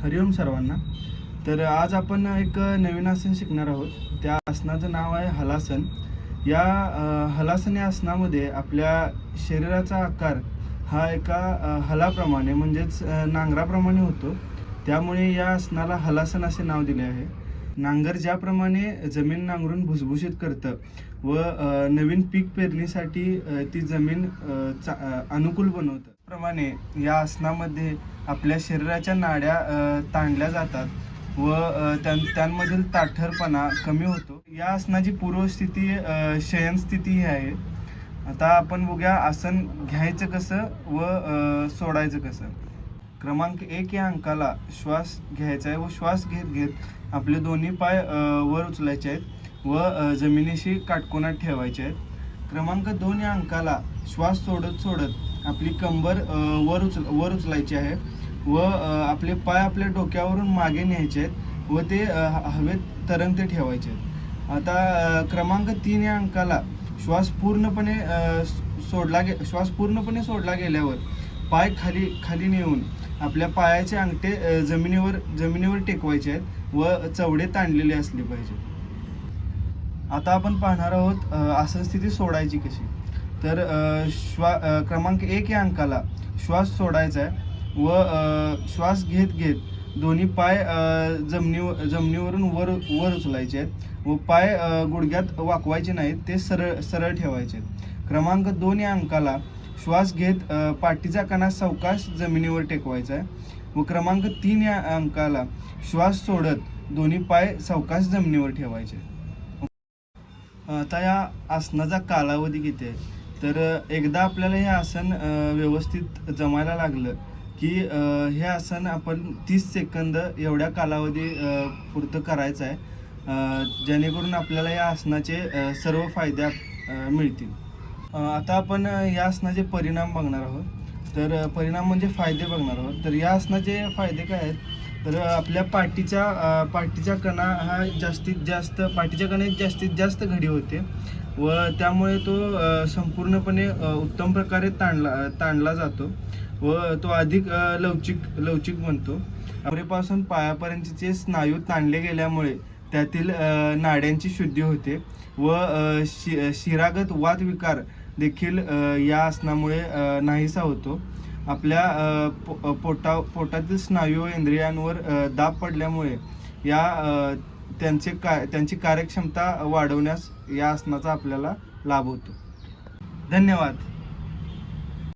हरिओम सर्वांना. तर आज आपण एक नवीन आसन शिकणार आहोत. त्या आसनाचं नाव आहे हलासन. या हलासन या आसनामध्ये आपल्या शरीराचा आकार हा एका हलाप्रमाणे म्हणजेच नांगराप्रमाणे होतो. त्यामुळे या आसनाला हलासन असे नाव दिले आहे. नांगर ज्याप्रमाणे जमीन नांगरून भुसभुशीत करतं व नवीन पीक पेरणीसाठी ती जमीन चा- अनुकूल बनवतं. प्रमाणे या आसनामध्ये आपल्या शरीराच्या नाड्या ताणल्या जातात व त्यां- त्यांमधील ताठरपणा कमी होतो. या आसनाची पूर्वस्थिती अ, शयनस्थिती ही आहे. आता आपण बघूया आसन घ्यायचं कसं व सोडायचं कसं. क्रमांक एक या अंकाला श्वास घ्यायचा आहे व श्वास घेत घेत आपले दोन्ही पाय वर उचलायचे आहेत व जमिनीशी काटकोनात ठेवायचे आहेत. क्रमांक दोन या अंकाला श्वास सोडत सोडत आपली कंबर वर उचल वर उचलायची आहे व आपले पाय आपल्या डोक्यावरून मागे न्यायचे आहेत व ते हवेत तरंगते ठेवायचे आहेत. आता क्रमांक तीन या अंकाला श्वास पूर्णपणे सोडला गे श्वास पूर्णपणे सोडला गेल्यावर पाय खाली खाली नेऊन आपल्या पायाचे अंगठे जमिनीवर जमिनीवर टेकवायचे आहेत व चवडे ताणलेले असले पाहिजे आता आपण पाहणार आहोत आसन स्थिती सोडायची कशी? तर श्वा क्रमांक एक या अंकाला श्वास सोडायचा आहे व श्वास घेत घेत दोन्ही पाय जमिनी जमिनीवरून वर वर उचलायचे आहेत व पाय गुडघ्यात वाकवायचे नाहीत ते सरळ सरळ ठेवायचे आहेत. क्रमांक दोन या अंकाला श्वास घेत पाठीचा कणा सावकाश जमिनीवर टेकवायचा आहे व क्रमांक तीन या अंकाला श्वास सोडत दोन्ही पाय सावकाश जमिनीवर ठेवायचे आता या आसनाचा कालावधी किती आहे? तर एकदा आपल्याला हे आसन व्यवस्थित जमायला लागलं की हे आसन आपण तीस सेकंद एवढ्या कालावधी पुरतं करायचं आहे जेणेकरून आपल्याला या आसनाचे सर्व फायदे मिळतील. आता आपण या आसनाचे परिणाम बघणार आहोत. तर परिणाम म्हणजे फायदे बघणार आहोत. तर या आसनाचे फायदे काय आहेत? तर आपल्या पाठीच्या पाठीच्या पाठीचा कणा हा जास्तीत जास्त पाठीच्या कणात जास्तीत जास्त घडी होते. व त्यामुळे तो संपूर्णपणे उत्तम प्रकारे ताणला ताणला जातो. व तो अधिक लवचिक लवचिक बनतो. आपल्यापासून पायापर्यंतचे स्नायू ताणले गेल्यामुळे त्यातील नाड्यांची शुद्धी होते. व शि शिरागत वातविकार देखील या आसनामुळे नाहीसा होतो. आपल्या पो- पोटा पोटातील स्नायू इंद्रियांवर दाब पडल्यामुळे या त्यांचे का त्यांची कार्यक्षमता वाढवण्यास या आसनाचा आपल्याला लाभ होतो. धन्यवाद.